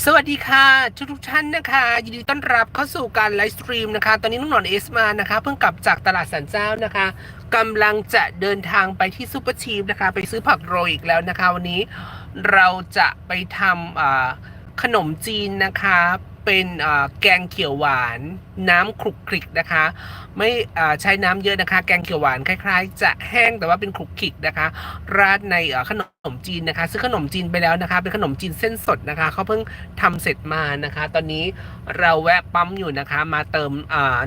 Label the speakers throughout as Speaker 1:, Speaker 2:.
Speaker 1: สวัสดีค่ะ ทุกทุกท่านนะคะยินดีต้อนรับเข้าสู่การไลฟ์สตรีมนะคะ ตอนนี้น้องหนอนเอสมานะคะ เพิ่งกลับจากตลาดสันเจ้านะคะกำลังจะเดินทางไปที่ซูเปอร์ชีฟนะคะ ไปซื้อผักโรยอีกแล้วนะคะ วันนี้เราจะไปทำขนมจีนนะคะ เป็นแกงเขียวหวาน น้ำคลุกคลิกนะคะ ไม่ใช้น้ำเยอะนะคะ แกงเขียวหวานคล้าย ๆ จะแห้งแต่ว่าเป็นคลุกคลิกนะคะ ราดในขนมจีนนะคะซื้อขนมจีนไปแล้วนะคะ เป็นขนมจีนเส้นสดนะคะเขาเพิ่งทำเสร็จมานะคะ ตอนนี้เราแวะปั๊มอยู่นะคะ มาเติม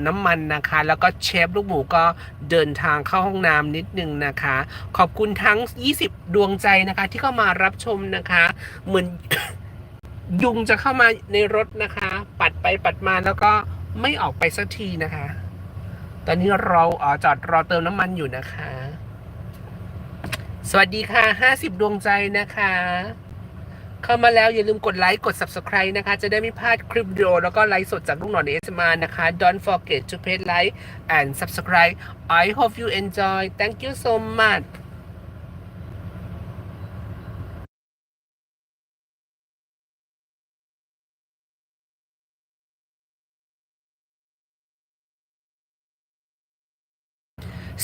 Speaker 1: น้ำมันนะคะ แล้วก็เชฟลูกหมูก็เดินทางเข้าห้องน้ำนิดนึงนะคะ ขอบคุณทั้ง 20 ดวงใจนะคะ ที่เข้ามารับชมนะคะ เหมือนยุงจะเข้ามาในรถนะคะ ปัดไปปัดมาแล้วก็ไม่ออกไปสักทีนะคะ ตอนนี้เราเออจอดรอเติมน้ำมันอยู่นะคะ สวัสดีค่ะ50ดวงใจนะคะ เข้ามาแล้วอย่าลืมกดไลค์กด Subscribe นะคะ จะได้ไม่พลาดคลิปวิดีโอแล้วก็ไลฟ์สดจากลูกหนอนเอสมานะคะ Don't forget to pay like and subscribe I hope you enjoy thank you so much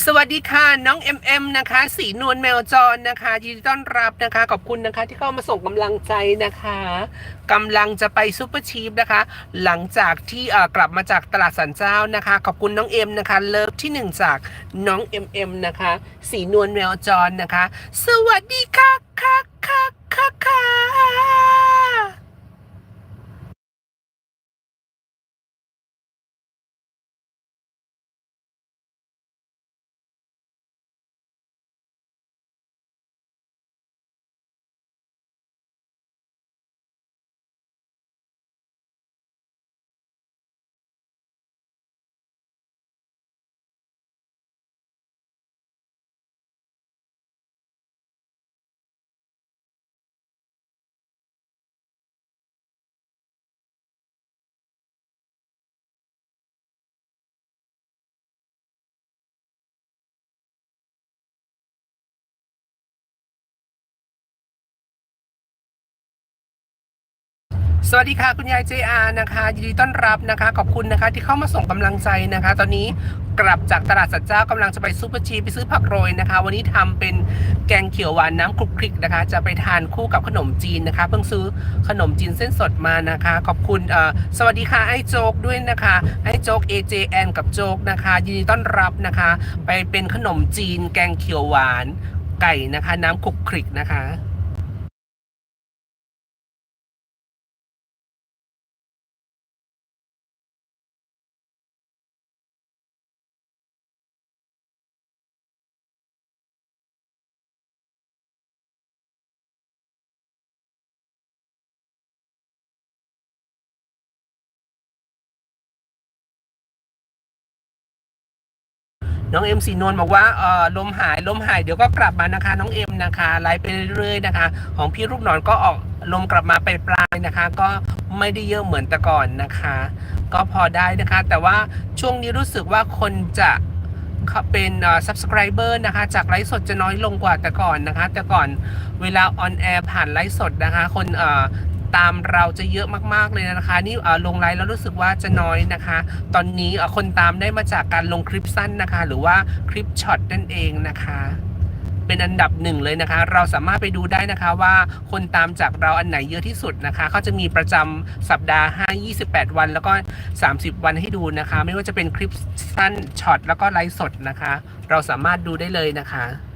Speaker 1: สวัสดีค่ะ น้อง MM นะคะ สีนวลแมวจรนะคะยินดีต้อนรับนะคะ ขอบคุณนะคะที่เข้ามาส่งกำลังใจนะคะกำลังจะไปซูเปอร์ชีฟนะคะ หลังจากที่เออกลับมาจากตลาดสันเจ้านะคะ ขอบคุณน้องเอ็มนะคะ เลิฟที่หนึ่งจากน้อง MM นะคะ สีนวลแมวจรนะคะ สวัสดีค่ะค่ะค่ะค่ะค่ะ สวัสดีค่ะคุณยาย JR นะคะยินดีต้อนรับนะคะ ขอบคุณนะคะที่เข้ามาส่งกำลังใจนะคะ ตอนนี้กลับจากตลาดสัตว์เจ้ากำลังจะไปซูเปอร์ชีไปซื้อผักโรยนะคะ วันนี้ทำเป็นแกงเขียวหวานน้ำคลุกคลิกนะคะ จะไปทานคู่กับขนมจีนนะคะ เพิ่งซื้อขนมจีนเส้นสดมานะคะ ขอบคุณเอ่อสวัสดีค่ะไอ้โจ๊กด้วยนะคะไอ้โจ๊ก AJN กับโจ๊กนะคะยินดีต้อนรับนะคะ ไปเป็นขนมจีน แกงเขียวหวานไก่นะคะ น้ำคลุกคลิกนะคะ น้องเอ็มสีนวลบอกว่าเออลมหายลมหายเดี๋ยวก็กลับมานะคะ น้องเอ็มนะคะไลฟ์ไปเรื่อยๆนะคะ ของพี่ลูกหนอนก็ออกลมกลับมาไปปลายนะคะ ก็ไม่ได้เยอะเหมือนแต่ก่อนนะคะ ก็พอได้นะคะ แต่ว่าช่วงนี้รู้สึกว่าคนจะเป็นอ่อ subscriber นะคะ จากไลฟ์สดจะน้อยลงกว่าแต่ก่อนนะคะ แต่ก่อนเวลา on air ผ่านไลฟ์สดนะคะ คนเอ่อ ตามเราจะเยอะมากๆเลยนะคะ นี่เออลงไลน์แล้วรู้สึกว่าจะน้อยนะคะ ตอนนี้เออคนตามได้มาจากการลงคลิปสั้นนะคะ หรือว่าคลิปช็อตนั่นเองนะคะเป็นอันดับหนึ่งเลยนะคะ เราสามารถไปดูได้นะคะว่าคนตามจากเราอันไหนเยอะที่สุดนะคะเขาจะมีประจำสัปดาห์ 5 28 วัน แล้วก็ 30 วันให้ดูนะคะ ไม่ว่าจะเป็นคลิปสั้นช็อตแล้วก็ไลฟ์สดนะคะ เราสามารถดูได้เลยนะคะ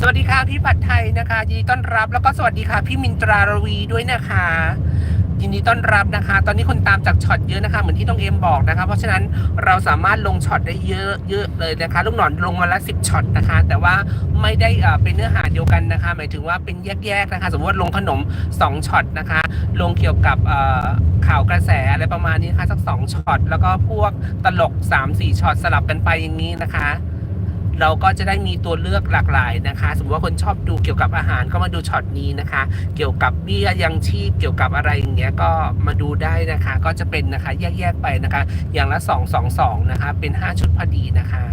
Speaker 1: สวัสดีค่ะพี่ผัดไทยนะคะยินดีต้อนรับแล้วก็สวัสดีค่ะพี่มินตรารวีด้วยนะคะ ยินดีต้อนรับนะคะ ตอนนี้คนตามจากช็อตเยอะนะคะเหมือนที่ต้องเอ็มบอกนะคะ เพราะฉะนั้นเราสามารถลงช็อตได้เยอะเยอะเลยนะคะลูกหนอนลงมาละสิบช็อตนะคะ แต่ว่าไม่ได้เป็นเนื้อหาเดียวกันนะคะ หมายถึงว่าเป็นแยกๆนะคะ สมมติว่าลงขนม2ช็อตนะคะ ลงเกี่ยวกับข่าวกระแสอะไรประมาณนี้นะคะสักสองช็อตแล้วก็พวกตลก3-4ช็อตสลับกันไปอย่างนี้นะคะ เราก็จะได้มีตัวเลือกหลากหลายนะคะ สมมติว่าคนชอบดูเกี่ยวกับอาหารก็มาดูช็อตนี้นะคะ เกี่ยวกับเบี้ยยังชีพเกี่ยวกับอะไรอย่างเงี้ยก็มาดูได้นะคะ ก็จะเป็นนะคะแยกๆไปนะคะ อย่างละ2 2 2นะคะ เป็น 5 ชุดพอดีนะคะ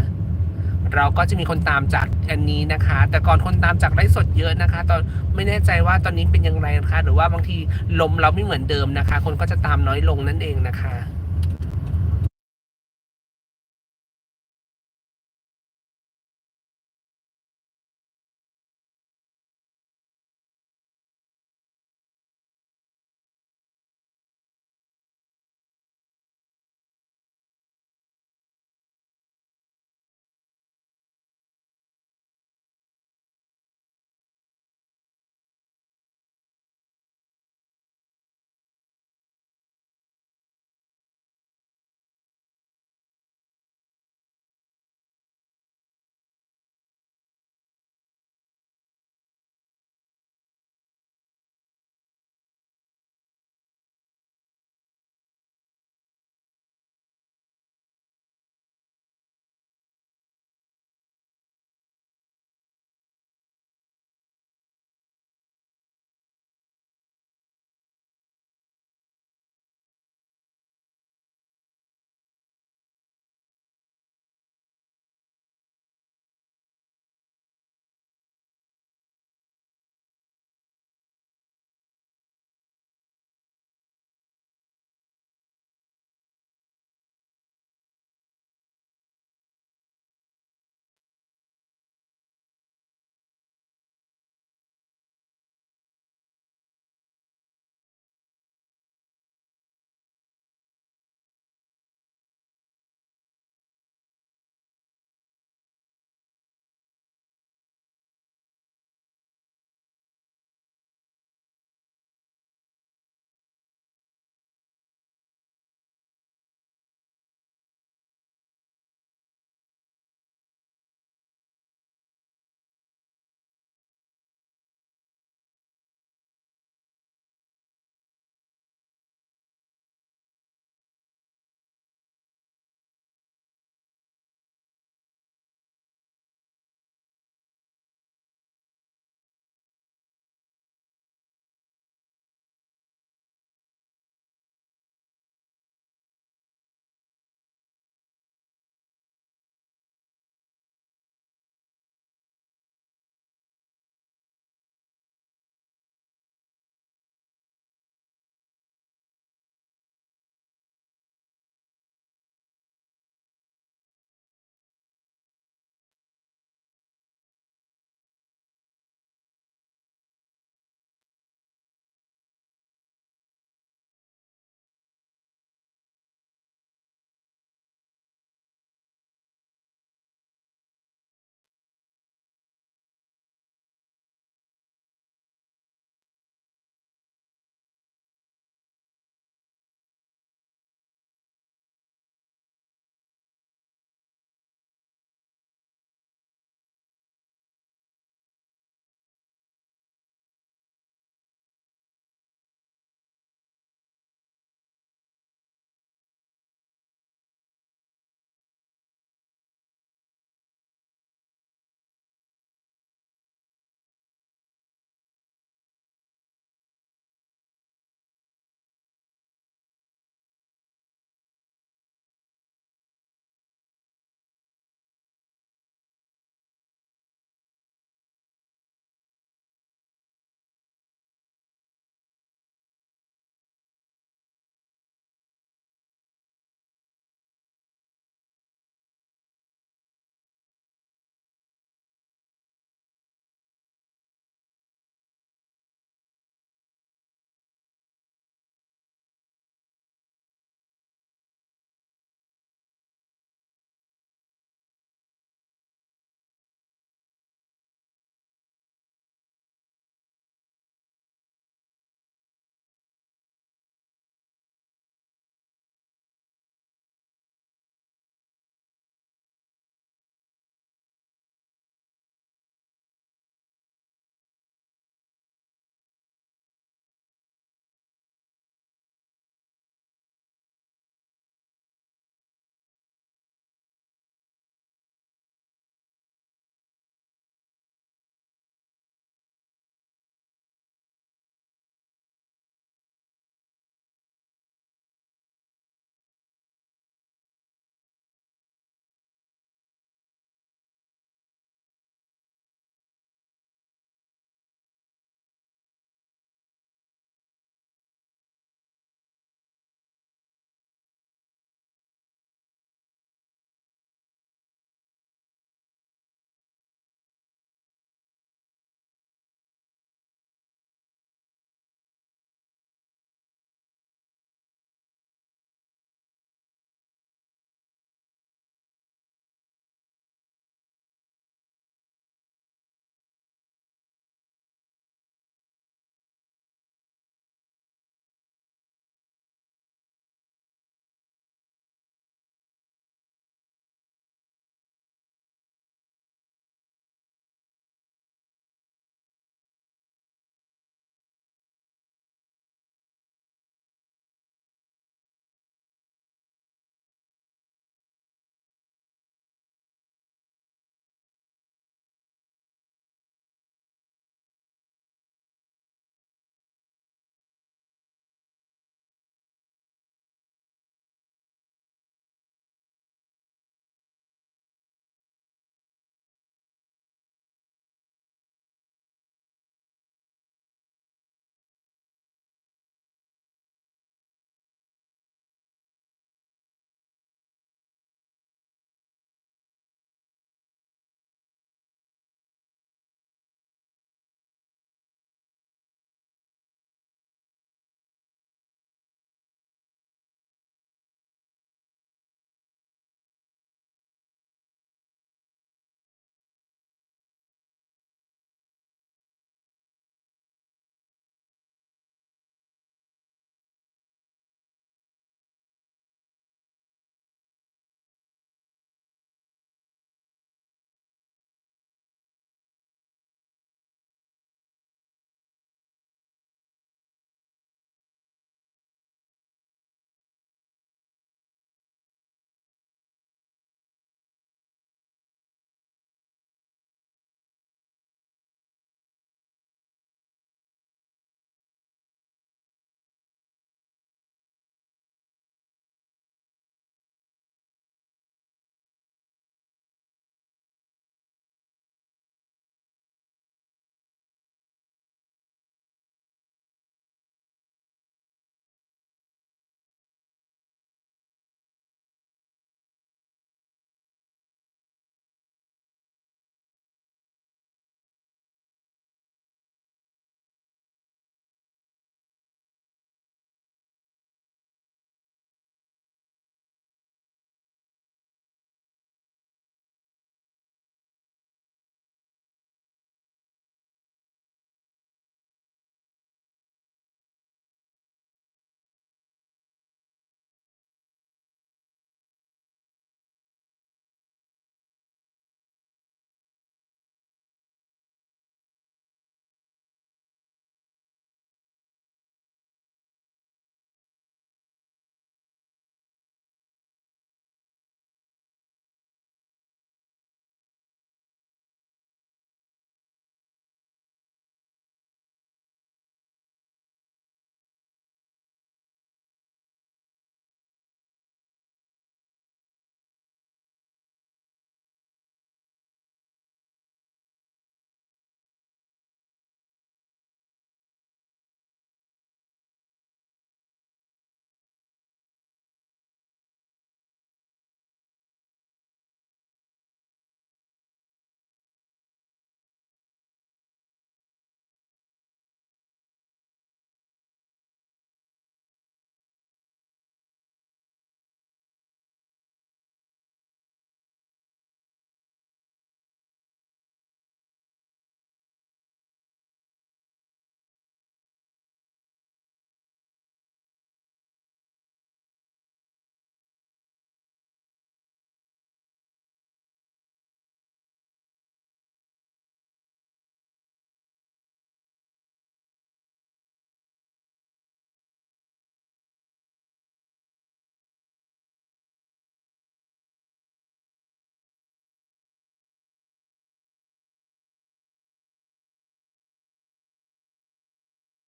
Speaker 1: เราก็จะมีคนตามจากอันนี้นะคะ แต่ก่อนคนตามจากไลฟ์สดเยอะนะคะ ตอนไม่แน่ใจว่าตอนนี้เป็นยังไงนะคะ หรือว่าบางทีลมเราไม่เหมือนเดิมนะคะ คนก็จะตามน้อยลงนั่นเองนะคะ